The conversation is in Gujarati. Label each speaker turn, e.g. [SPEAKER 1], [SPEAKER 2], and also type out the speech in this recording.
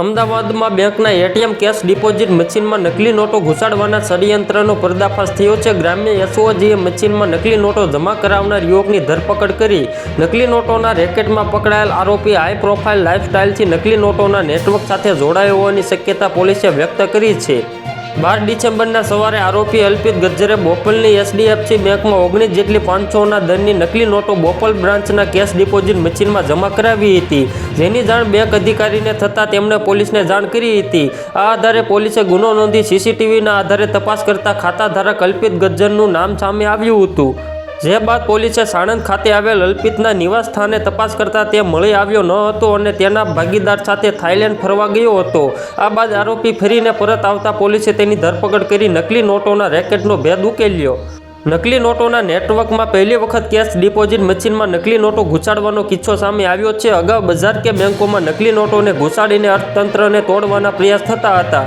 [SPEAKER 1] અમદાવાદમાં બેંકના એટીએમ કેશ ડિપોઝિટ મશીનમાં નકલી નોટો ઘુસાડવાના ષડયંત્રનો પર્દાફાશ થયો છે. ગ્રામ્ય એસઓજીએ મશીનમાં નકલી નોટો જમા કરાવનાર યુવકની ધરપકડ કરી. નકલી નોટોના રેકેટમાં પકડાયેલ આરોપી હાઈ પ્રોફાઇલ લાઇફસ્ટાઇલથી નકલી નોટોના નેટવર્ક સાથે જોડાયો હોવાની શક્યતા પોલીસે વ્યક્ત કરી છે. બાર ડિસેમ્બરના સવારે આરોપી અલ્પિત ગજ્જરે બોપલની એચડીએફસી બેંકમાં ઓગણીસ જેટલી પાંચસોના દરની નકલી નોટો બોપલ બ્રાન્ચના કેશ ડિપોઝિટ મશીનમાં જમા કરાવી હતી. જેની જાણ બેંક અધિકારીને થતાં તેમણે પોલીસને જાણ કરી હતી. આ આધારે પોલીસે ગુનો નોંધી સીસીટીવીના આધારે તપાસ કરતા ખાતાધારક અલ્પિત ગજ્જરનું નામ સામે આવ્યું હતું. જે બાદ પોલીસે સાણંદ ખાતે આવેલ અલ્પિતના નિવાસ સ્થાને તપાસ કરતા તે મળી આવ્યો ન હતો અને તેના ભાગીદાર સાથે થાઇલેન્ડ ફરવા ગયો હતો. આ બાદ આરોપી ફરીને પરત આવતા પોલીસે તેની ધરપકડ કરી નકલી નોટોના રેકેટનો ભેદ ઉકેલ્યો. નકલી નોટોના નેટવર્કમાં પહેલી વખત કેશ ડિપોઝિટ મશીનમાં નકલી નોટો ઘૂંચાડવાનો કિસ્સો સામે આવ્યો છે. અગાઉ બજાર કે બેંકોમાં નકલી નોટોને ઘૂંચાડીને અર્થતંત્રને તોડવાના પ્રયાસ થતા હતા.